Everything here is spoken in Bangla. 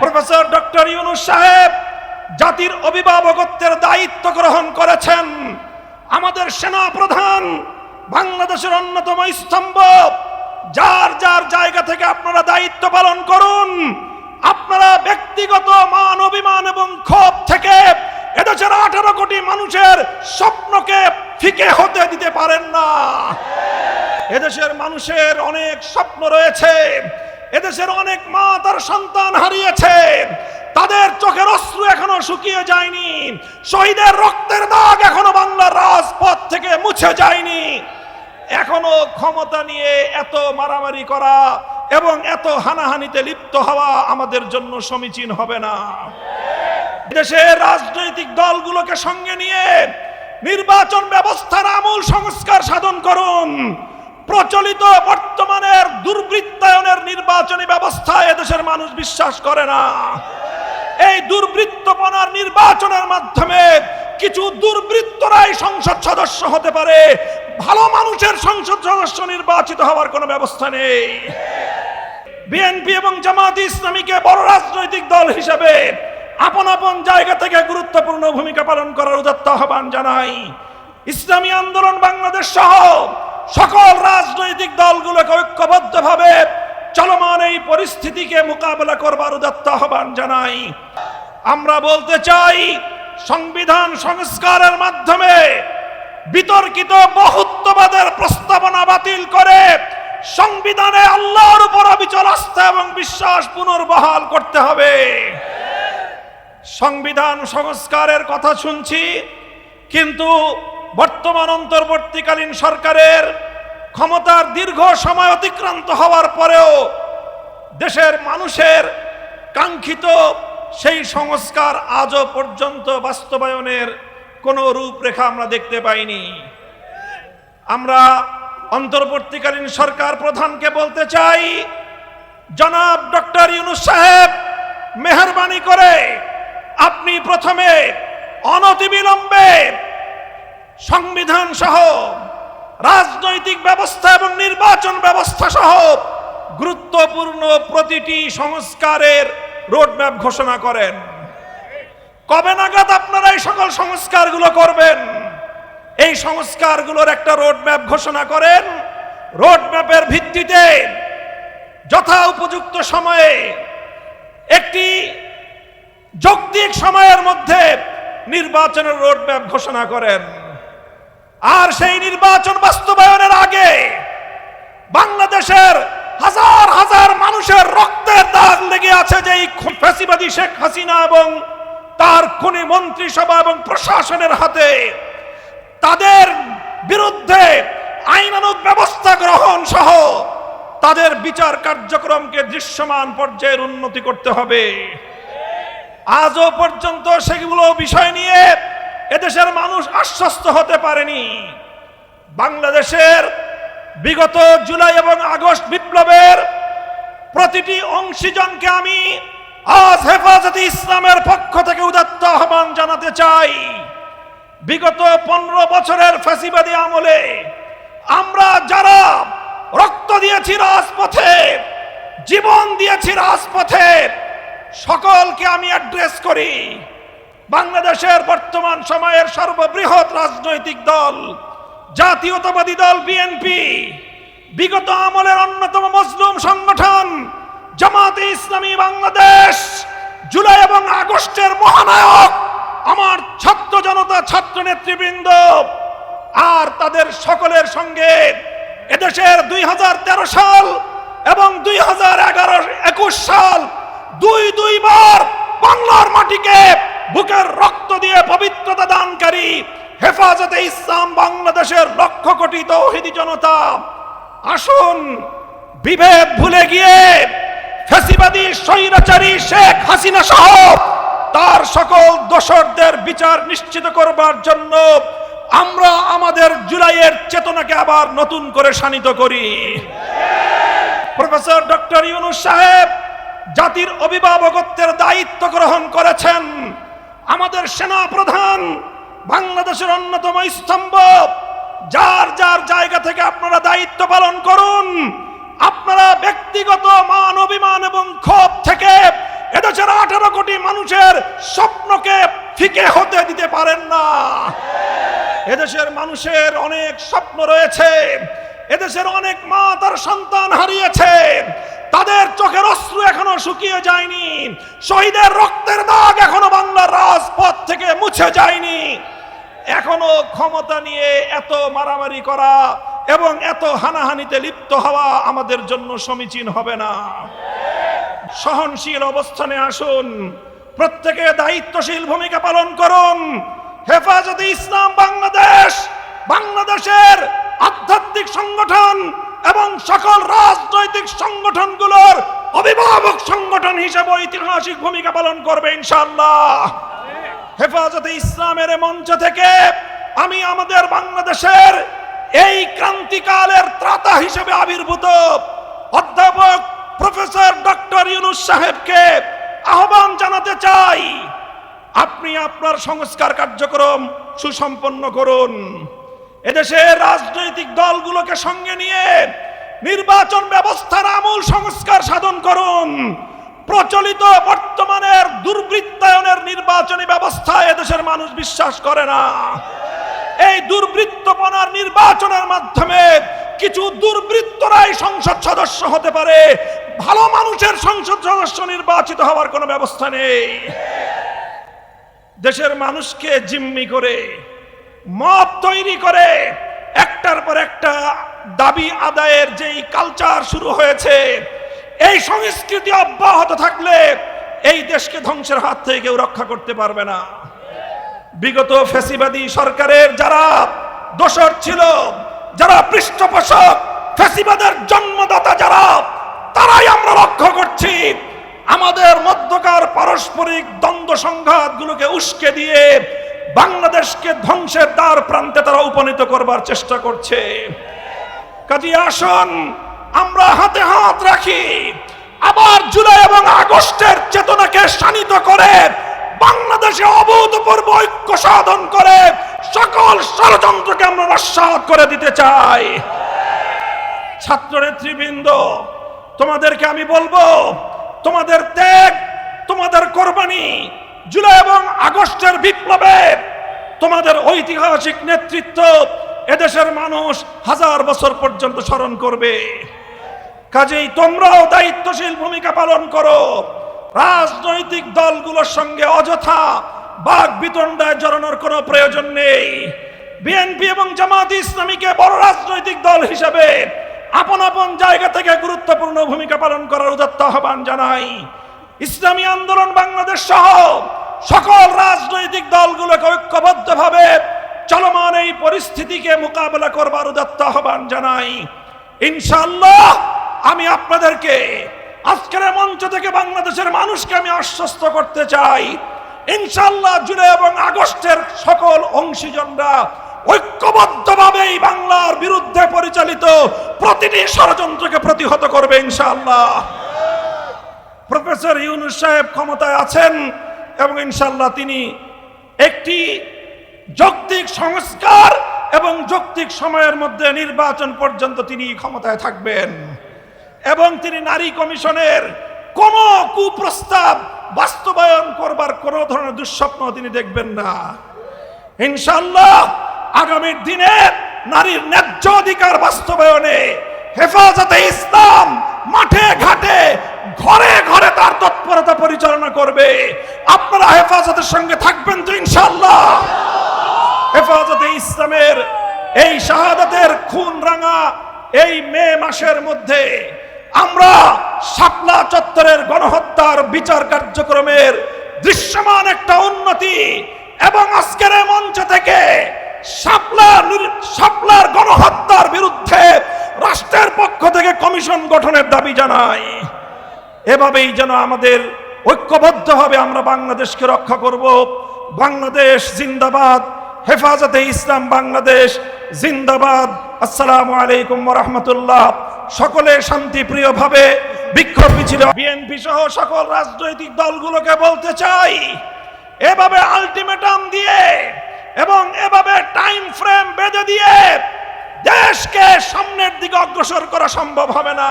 প্রফেসর ডক্টর ইউনুস সাহেব জাতির অভিভাবকত্বের দায়িত্ব গ্রহণ করেছেন। আমাদের সেনা প্রধান বাংলাদেশের অন্যতম স্তম্ভ, যার যার জায়গা থেকে আপনারা দায়িত্ব পালন করুন, আপনারা ব্যক্তিগত মান, অভিমান এবং ক্ষোভ থেকে এদেশের আঠারো কোটি মানুষের স্বপ্নকে ফিকে হতে দিতে পারেন না। এদেশের মানুষের অনেক স্বপ্ন রয়েছে। এদেশের অনেক মা তার সন্তান হারিয়েছে। তাদের চোখের অশ্রু এখনও শুকিয়ে যায়নি। শহীদের রক্তের দাগ এখনও বাংলার রাজপথ থেকে মুছে যায়নি। এখনও ক্ষমতা নিয়ে এত মারামারি করা এবং এত হানাহানিতে লিপ্ত হওয়া আমাদের জন্য সমীচীন হবে না। দেশের রাজনৈতিক দলগুলোকে সঙ্গে নিয়ে নির্বাচন ব্যবস্থার আমূল সংস্কার সাধন করুন। প্রচলিত বর্তমানের মানুষ বিশ্বাস করে না। এই দুর্বৃত্তপনার নির্বাচনের মাধ্যমে কিছু দুর্বৃত্তরাই সংসদ সদস্য হতে পারে। ভালো মানুষের সংসদ সদস্য নির্বাচিত হওয়ার কোনো ব্যবস্থা নেই। বিএনপি এবং জামাত ইসলামীকে বড় রাজনৈতিক দল হিসেবে আপন আপন জায়গা থেকে গুরুত্বপূর্ণ ভূমিকা পালন করার উদাত্ত আহ্বান জানাই। ইসলামী আন্দোলন বাংলাদেশ সহ সকল রাজনৈতিক দলগুলোকে ঐক্যবদ্ধভাবে চলমান এই পরিস্থিতিকে মোকাবেলা করবার উদাত্ত আহ্বান জানাই। আমরা বলতে চাই, সংবিধান সংস্কারের মাধ্যমে বিতর্কিত বহুত্ববাদের প্রস্তাবনা বাতিল করে সংবিধানে আল্লাহর উপর অবিচল আস্থা এবং বিশ্বাস পুনর্বহাল করতে হবে। সংবিধান সংস্কারের কথা শুনছি, কিন্তু বর্তমান অন্তর্বর্তীকালীন সরকারের ক্ষমতার দীর্ঘ সময় অতিক্রান্ত হওয়ার পরেও দেশের মানুষের কাঙ্ক্ষিত সেই সংস্কার আজও পর্যন্ত বাস্তবায়নের কোনো রূপরেখা আমরা দেখতে পাইনি। আমরা অন্তর্বর্তীকালীন সরকার প্রধানকে বলতে চাই, জনাব ডক্টর ইউনুস সাহেব, মেহরবানি করে আপনি প্রথমে অনতিবিলম্বে সংবিধান সহ রাজনৈতিক ব্যবস্থা এবং নির্বাচন ব্যবস্থা সহ গুরুত্বপূর্ণ প্রতিটি সংস্কারের রোডম্যাপ ঘোষণা করেন। কবে নাগাদ আপনারা এই সকল সংস্কারগুলো করবেন? এই সংস্কারগুলোর একটা রোডম্যাপ ঘোষণা করেন। রোডম্যাপের ভিত্তিতে যথা উপযুক্ত সময়ে একটি যৌক্তিক সময়ের মধ্যে নির্বাচনের রোডম্যাপ ঘোষণা করেন। আর সেই নির্বাচন বাস্তবায়নের আগে বাংলাদেশের হাজার হাজার মানুষের রক্তের দাগ লেগে আছে যে এই ফ্যাসিবাদী শেখ হাসিনা এবং তার খুনি মন্ত্রিসভা এবং প্রশাসনের হাতে তাদের বিরুদ্ধে আইনানুগ ব্যবস্থা গ্রহণ সহ তাদের বিচার কার্যক্রমকে দৃশ্যমান পর্যায়ের উন্নতি করতে হবে। আজও পর্যন্ত সেগুলো বিষয় নিয়ে এদেশের মানুষ আশ্বস্ত হতে পারেনি। বাংলাদেশের বিগত জুলাই এবং আগস্ট বিপ্লবের প্রতিটি অংশীজনকে আমি আজ হেফাজতে ইসলামের পক্ষ থেকে উদাত্ত আহ্বান জানাতে চাই। বিগত পনেরো বছরের ফাঁসিবাদী আমলে আমরা যারা রক্ত দিয়েছি রাজপথে, জীবন দিয়েছি রাজপথে, সকলকে আমি অ্যাড্রেস করি। বাংলাদেশের বর্তমান সময়ের সর্ববৃহৎ রাজনৈতিক দল, জাতীয়তাবাদী দল বিএনপি বিগত আমলের অন্যতম মজলুম সংগঠন, জামাতে ইসলামী বাংলাদেশ, জুলাই এবং আগস্টের মহানায়ক, আমার ছাত্র জনতা ছাত্র নেতৃবৃন্দ, আর তাদের সকলের সঙ্গে এদেশের দুই হাজার তেরো সাল এবং দুই হাজার সাল দুই দুইবার বাংলার মাটিকে বুকের রক্ত দিয়ে পবিত্রতা দানকারী, হেফাজতে ইসলাম বাংলাদেশের লক্ষ কোটি তৌহিদি জনতা। আসুন, বিভেদ ভুলে গিয়ে ফ্যাসিবাদী, স্বৈরাচারী শেখ হাসিনা সহ তার সকল দোসরদের বিচার নিশ্চিত করবার জন্য আমরা আমাদের জুলাইয়ের চেতনাকে আবার নতুন করে শানিত করি। প্রফেসর ডক্টর ইউনুস সাহেব জাতির অভিভাবকত্বের দায়িত্ব গ্রহণ করেছেন। আমাদের সেনা প্রধান বাংলাদেশের অন্যতম স্তম্ভ, যার যার জায়গা থেকে আপনারা দায়িত্ব পালন করুন, আপনারা ব্যক্তিগত মান, অভিমান এবং ক্ষোভ থেকে এদেশের আঠারো কোটি মানুষের স্বপ্নকে ফিকে হতে দিতে পারেন না। এদেশের মানুষের অনেক স্বপ্ন রয়েছে, এদেশের অনেক মা তার সন্তান হারিয়েছে, তাদের চোখের অশ্রু এখনও শুকিয়ে যায়নি, শহীদের রক্তের দাগ এখনও বাংলার রাজপথ থেকে মুছে যায়নি এখনও ক্ষমতা নিয়ে এত মারামারি করা এবং এত হানাহানিতে লিপ্ত হওয়া আমাদের জন্য সমীচীন হবে না। সহনশীল অবস্থানে আসুন। প্রত্যেকে দায়িত্বশীল ভূমিকা পালন করুন। হেফাজতে ইসলাম বাংলাদেশ, বাংলাদেশের আধ্যাত্মিক সংগঠন এবং সকল রাজনৈতিক সংগঠনগুলোর অভিভাবক সংগঠন হিসেবে ঐতিহাসিক ভূমিকা পালন করবে ইনশাআল্লাহ। হেফাজতে ইসলামের মঞ্চ থেকে আমি আমাদের বাংলাদেশের এই ক্রান্তিকালের ত্রাতা হিসেবে আবির্ভূত। অধ্যাপক প্রফেসর ডক্টর ইউনুস সাহেবকে আহ্বান জানাতে চাই। আপনি আপনার সংস্কার কার্যক্রম সুসম্পন্ন করুন। এদেশের রাজনৈতিক দলগুলোকে সঙ্গে নিয়ে নির্বাচন ব্যবস্থার আমূল সংস্কার সাধন করুন। প্রচলিত বর্তমানের দুর্বৃত্তায়নের নির্বাচনী ব্যবস্থা এদেশের মানুষ বিশ্বাস করে না। এই দুর্বৃত্তপনার নির্বাচনের মাধ্যমে কিছু দুর্বৃত্তরাই সংসদ সদস্য হতে পারে। ভালো মানুষের সংসদ সদস্য নির্বাচিত হওয়ার কোনো ব্যবস্থা নেই। দেশের মানুষকে জিম্মি করে মত তৈরি করে, একটার পর একটা দাবি আদায়ের যেই কালচার শুরু হয়েছে, এই সংস্কৃতি অব্যাহত থাকলে এই দেশকে ধ্বংসের হাত থেকে কেউ রক্ষা করতে পারবে না। বিগত ফ্যাসিবাদী সরকারের যারা দোষর ছিল, যারা পৃষ্ঠপোষক ফ্যাসিবাদের জন্মদাতা যারা, তারাই আমরা লক্ষ্য করছি। আমাদের মধ্যকার পারস্পরিক দ্বন্দ্ব সংঘাতগুলোকে উস্কে দিয়ে বাংলাদেশকে ধ্বংসের দ্বার প্রান্তে তারা উপনীত করবার চেষ্টা করছে। কাজী আসুন, আমরা হাতে হাত রাখি। আবার জুলাই এবং আগস্টের চেতনাকে শানিত করে বাংলাদেশে অভূতপূর্ব ঐক্য সাধন করে সকল ষড়যন্ত্রকে আমরা নস্বাত করে দিতে চাই। ছাত্র নেতৃবৃন্দ তোমাদেরকে আমি বলব, তোমাদের ত্যাগ, তোমাদের কোরবানি জুলাই এবং আগস্টের বিপ্লবে তোমাদের ঐতিহাসিক নেতৃত্ব এদেশের মানুষ হাজার বছর পর্যন্ত স্মরণ করবে। কাজেই তোমরাও দায়িত্বশীল ভূমিকা পালন করো। রাজনৈতিক দলগুলোর সঙ্গে অযথা বাঘ বিতণ্ডায় জড়ানোর কোনো প্রয়োজন নেই। বিএনপি এবং জামাত ইসলামীকে বড় রাজনৈতিক দল হিসেবে আপন আপন জায়গা থেকে গুরুত্বপূর্ণ ভূমিকা পালন করার উদাত্ত আহ্বান জানাই। ইসলামী আন্দোলন বাংলাদেশ সহ সকল রাজনৈতিক দলগুলোকে ঐক্যবদ্ধভাবে চলমান এই পরিস্থিতিকে মোকাবেলা করবার উদাত্ত আহ্বান জানাই। ইনশাল্লাহ আমি আপনাদেরকে আজকের মঞ্চ থেকে বাংলাদেশের মানুষকে আমি আশ্বস্ত করতে চাই। ইনশাল্লাহ জুলাই এবং আগস্টের সকল অংশীজনরা ঐক্যবদ্ধভাবে এই বাংলার বিরুদ্ধে পরিচালিত প্রতিটি ষড়যন্ত্রকে প্রতিহত করবে ইনশাআল্লাহ। প্রফেসর ইউনুস সাহেব ক্ষমতায় আছেন এবং ইনশাল্লাহ তিনি একটি যৌক্তিক সংস্কার এবং যৌক্তিক সময়ের মধ্যে নির্বাচন পর্যন্ত তিনি ক্ষমতায় থাকবেন। এবং তিনি নারী কমিশনের কোন কুপ্রস্তাব বাস্তবায়ন করবার কোন ধরনের দুঃস্বপ্ন তিনি দেখবেন না। ইনশাল্লাহ আগামীর দিনে নারীর ন্যায্য অধিকার বাস্তবায়নে হেফাজতে ইসলাম মাঠে ঘাটে, ঘরে ঘরে তার তৎপরতা পরিচালনা করবে। আপনারা হেফাজতের সঙ্গে থাকবেন তো ইনশাল্লাহ হেফাজতে ইসলামের এই শাহাদাতের খুন রাঙা এই মে মাসের মধ্যে আমরা শাপলা চত্বরের গণহত্যার বিচার কার্যক্রমের দৃশ্যমান একটা উন্নতি এবং আজকের মঞ্চ থেকে শাপলার গণহত্যার বিরুদ্ধে রাষ্ট্রের পক্ষ থেকে কমিশন গঠনের দাবি জানাই। এভাবেই যেন আমাদের ঐক্যবদ্ধভাবে আমরা বাংলাদেশকে রক্ষা করব। বাংলাদেশ জিন্দাবাদ, হেফাজতে ইসলাম বাংলাদেশ জিন্দাবাদ। আসসালামু আলাইকুম রহমতুল্লাহ। সকলে শান্তিপ্রিয়ভাবে বিক্ষোভ মিছিল বিএনপি সহ সকল রাজনৈতিক দলগুলোকে বলতে চাই, এভাবে আলটিমেটাম দিয়ে এবং এভাবে টাইম ফ্রেম বেঁধে দিয়ে দেশকে সামনের দিকে অগ্রসর করা সম্ভব হবে না।